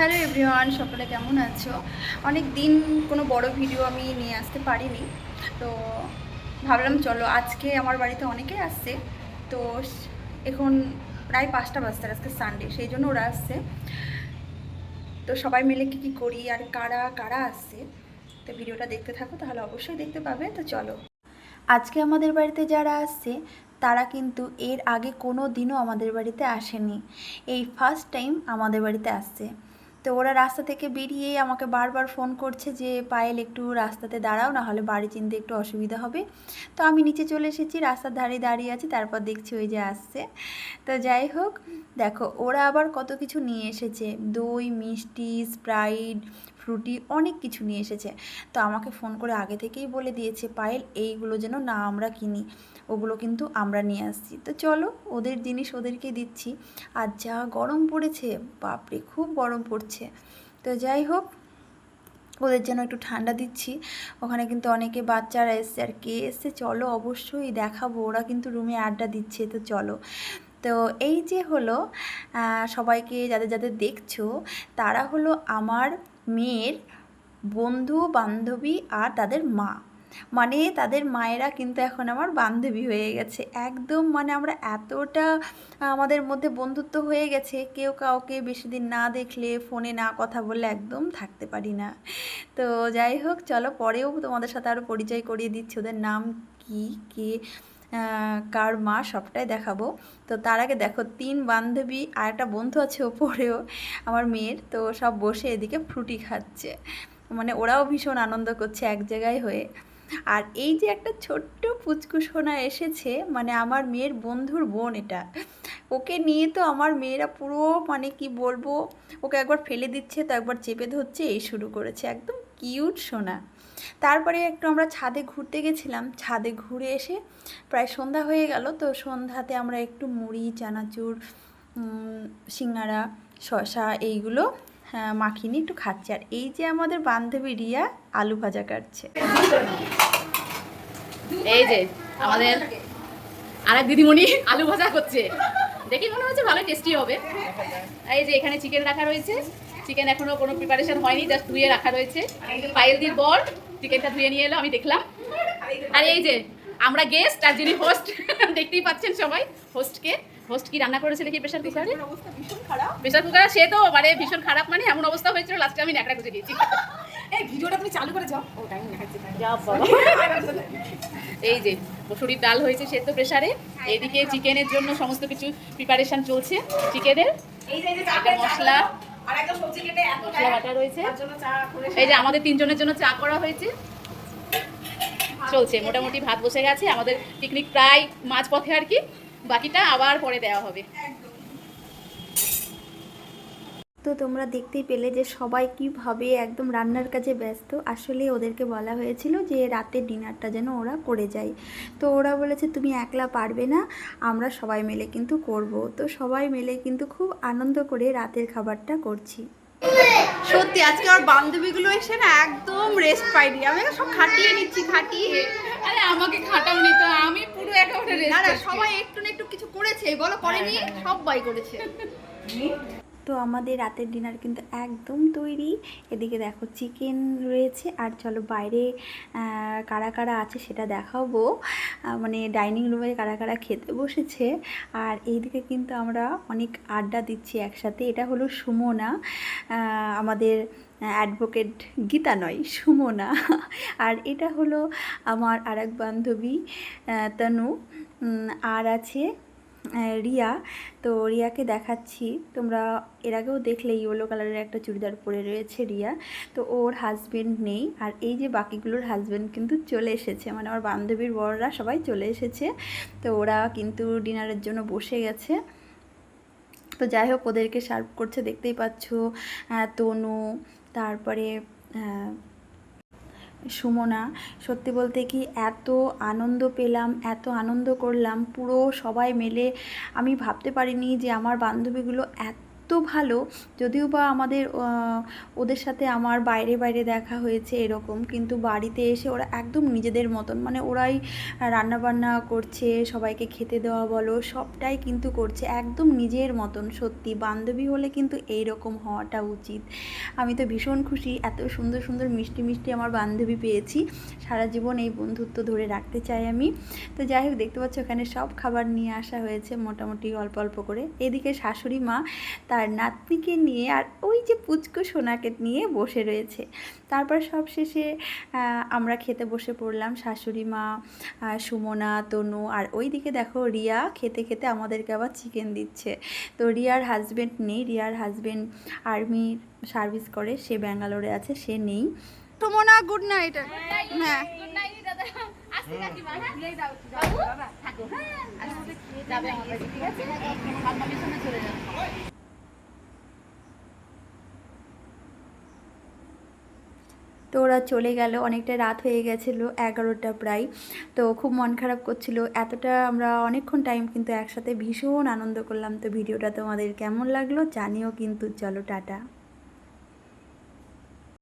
Hello everyone, সকলে কেমন আছো? অনেক দিন কোনো বড় ভিডিও আমি নিয়ে আসতে পারিনি। তো ভাবলাম চলো, আজকে আমার বাড়িতে অনেকে আসছে। তো এখন প্রায় পাঁচটা বাজতে আজকে সানডে সেই জন্য ওরা আসছে। তো সবাই মিলে কী কী করি আর কারা কারা আসছে, তো ভিডিওটা দেখতে থাকো, তাহলে অবশ্যই দেখতে পাবে। তো চলো। আজকে আমাদের বাড়িতে যারা আসছে, তারা কিন্তু এর আগে কোনো দিনও আমাদের বাড়িতে আসেনি। এই ফার্স্ট টাইম আমাদের বাড়িতে আসছে। তো ওরা রাস্তা থেকে বেরিয়ে আমাকে বারবার ফোন করছে যে, পায়েল, একটু রাস্তাতে দাঁড়াও, না হলে বাড়ি চিনতে একটু অসুবিধা হবে। তো আমি নিচে চলে এসেছি, রাস্তার ধারে দাঁড়িয়ে আছি, তারপর দেখছি ওই যে আসছে। তো যাই হোক, দেখো, ওরা আবার কত কিছু নিয়ে এসেছে। দই, মিষ্টি, স্প্রাইট, ফ্রুটি, অনেক কিছু নিয়ে এসেছে। তো আমাকে ফোন করে আগে থেকেই বলে দিয়েছে, পায়েল, এইগুলো যেন না আমরা কিনি, ওগুলো কিন্তু আমরা নিয়ে আসছি। তো চলো, ওদের জিনিস ওদেরকে দিচ্ছি। আর যা গরম পড়েছে, বাপরে, খুব গরম পড়ছে। তো যাই হোক, ওদের জন্য একটু ঠান্ডা দিচ্ছি। ওখানে কিন্তু অনেকে বাচ্চারা এসছে আর কে এসছে? চলো অবশ্যই দেখাবো। ওরা কিন্তু রুমে আড্ডা দিচ্ছে, তো চলো। তো এই যে হলো সবাইকে যাদের যাদের দেখছ, তারা হলো আমার মেয়ের বন্ধু বান্ধবী আর তাদের মা। মানে তাদের মায়েরা কিন্তু এখন আমার বান্ধবী হয়ে গেছে। একদম মানে আমরা এতটা, আমাদের মধ্যে বন্ধুত্ব হয়ে গেছে, কেউ কাউকে বেশি দিন না দেখলে, ফোনে না কথা বললে একদম থাকতে পারি না। তো যাই হোক, চলো পরেও তোমাদের সাথে আরও পরিচয় করিয়ে দিচ্ছি, ওদের নাম কি, কে কার মা, সবটাই দেখাবো। তো তার আগে দেখো, তিন বান্ধবী আর একটা বন্ধু আছে ওপরেও, আমার মেয়ের, তো সব বসে এদিকে ফ্রুটি খাচ্ছে। মানে ওরাও ভীষণ আনন্দ করছে এক জায়গায় হয়ে। আর এই যে একটা ছোট্ট পুচকুসোনা এসেছে মানে আমার মেয়ের বন্ধুর বোন এটা ওকে নিয়ে তো আমার মেয়েরা পুরো মানে কি বলব ওকে একবার ফেলে দিচ্ছে তো একবার চেপে ধরছে এই শুরু করেছে একদম কিউট সোনা। তারপরে একটু আমরা ছাদে ঘুরতে গেছিলাম ছাদে ঘুরে এসে প্রায় সন্ধ্যা হয়ে গেল তো সন্ধ্যাতে আমরা একটু মুড়ি চানাচুর সিঙ্গারা শসা এইগুলো হ্যাঁ, মাখিয়ে নিয়ে একটু খাচ্ছি। আর এই যে আমাদের বান্ধবী রিয়া আলু ভাজা কাটছে। এই যে আমাদের আরেক দিদিমণি আলু ভাজা করছে। দেখি মনে হচ্ছে ভালো টেস্টি হবে। এই যে এখানে চিকেন রাখা রয়েছে। চিকেন এখনও কোনো প্রিপারেশন হয়নি জাস্ট ধুয়ে রাখা রয়েছে। পায়েল দির বর চিকেনটা ধুয়ে নিয়ে এলো আমি দেখলাম। আর এই যে আমরা গেস্ট আর যিনি হোস্ট দেখতেই পাচ্ছেন সবাই হোস্টকে হোস্ট কি রান্না করেছে দেখি প্রেশার কুকারে প্রেশার কুকার সে তো মানে ভীষণ খারাপ মানে এমন অবস্থা হয়েছিল লাস্টে আমি ন্যাকড়া খুঁজে দিয়েছি এই ভিডিওটা তুমি চালু করে যাও। ও টাইম দেখাচ্ছি এই যে মসুরির ডাল হয়েছে সেদ্ধ প্রেসারে। এদিকে চিকেনের জন্য সমস্ত কিছু প্রিপারেশন চলছে। চিকেনের এই যে একটা মশলা। মশলা বাটা রয়েছে। এই যে আমাদের তিনজনের জন্য চা করা হয়েছে। চলছে মোটামুটি ভাত বসে গেছে। আমাদের পিকনিক প্রায় মাঝ পথে আর কি। বাকিটা আবার পরে দেওয়া হবে। তো তোমরা দেখতেই পেলে যে সবাই কীভাবে একদম রান্নার কাজে ব্যস্ত। আসলে ওদেরকে বলা হয়েছিল যে রাতের ডিনারটা যেন ওরা করে যায়। তো ওরা বলেছে তুমি একলা পারবে না আমরা সবাই মিলে কিন্তু করব। তো সবাই মিলে কিন্তু খুব আনন্দ করে রাতের খাবারটা করছি। সত্যি আজকে আমার বান্ধবীগুলো এসে না একদম রেস্ট পাইনি আমি সব খাটিয়ে নিচ্ছি খাটিয়ে। আরে আমাকে খাটাওনি তো আমি পুরো একেবারে না না সবাই একটু না একটু কিছু করেছে বলো করেনি সবাই করেছে। তো আমাদের রাতের ডিনার কিন্তু একদম তৈরি। এদিকে দেখো চিকেন রয়েছে আর চলো বাইরে কারা কারা আছে সেটা দেখাবো। মানে ডাইনিং রুমে কারা কারা খেতে বসেছে। আর এইদিকে কিন্তু আমরা অনেক আড্ডা দিচ্ছি একসাথে। এটা হলো সুমনা আমাদের অ্যাডভোকেট গীতা নয় সুমনা। আর এটা হলো আমার আরেক বান্ধবী তনু। আর আছে রিয়া। তো রিয়াকে দেখাচ্ছি। তোমরা এর আগেও দেখলে ইয়েলো কালারের একটা চুড়িদার পরে রয়েছে রিয়া। তো ওর হাজবেন্ড নেই। আর এই যে বাকিগুলোর হাজবেন্ড কিন্তু চলে এসেছে। মানে আমার বান্ধবীর বড়রা সবাই চলে এসেছে। তো ওরা কিন্তু ডিনারের জন্য বসে গেছে। তো যাই হোক, ওদেরকে সার্ভ করছে। দেখতেই পাচ্ছ তনু, তারপরে সুমনা, সত্যি বলতে কি এত আনন্দ পেলাম, এত আনন্দ করলাম, পুরো সবাই মিলে। আমি ভাবতে পারিনি যে আমার বান্ধবীগুলো এত এত ভালো। যদিও বা আমাদের ওদের সাথে আমার বাইরে বাইরে দেখা হয়েছে এরকম, কিন্তু বাড়িতে এসে ওরা একদম নিজেদের মতন মানে ওরাই রান্নাবান্না করছে, সবাইকে খেতে দেওয়া বলো, সবটাই কিন্তু করছে একদম নিজের মতন, সত্যি। বান্ধবী হলে কিন্তু এই রকম হওয়াটা উচিত। আমি তো ভীষণ খুশি, এত সুন্দর সুন্দর মিষ্টি মিষ্টি আমার বান্ধবী পেয়েছি। সারা জীবন এই বন্ধুত্ব ধরে রাখতে চাই আমি। তো যাই হোক, দেখতে পাচ্ছ ওখানে সব খাবার নিয়ে আসা হয়েছে, মোটামুটি অল্প অল্প করে। এদিকে শাশুড়ি মা, তার নাতনিকে নিয়ে আর ওই যে পুচকু সোনাকে নিয়ে বসে রয়েছে। তারপর সব শেষে আমরা খেতে বসে পড়লাম শাশুড়ি মা সুমনা তনু আর ওই দিকে দেখো রিয়া খেতে খেতে আমাদেরকে আবার চিকেন দিচ্ছে। তো রিয়ার হাজব্যান্ড নেই রিয়ার হাজব্যান্ড আর্মির সার্ভিস করে সে ব্যাঙ্গালোরে আছে সে নেই। সুমনা গুড নাইট হ্যাঁ। গুড নাইট দাদা আসছি কাকিমা হ্যাঁ বাবু থাকো হ্যাঁ আসছি। যাবে আমার বাড়ি ঠিক আছে কনফার্মেশনে চলে যাবে তো ওরা চলে গেল। অনেকটা রাত হয়ে গেছিল, এগারোটা প্রায়। তো খুব মন খারাপ করছিল। এতটা আমরা অনেকক্ষণ টাইম কিন্তু একসাথে ভীষণ আনন্দ করলাম। তো ভিডিওটা তোমাদের কেমন লাগল জানিও কিন্তু। চলো, টাটা।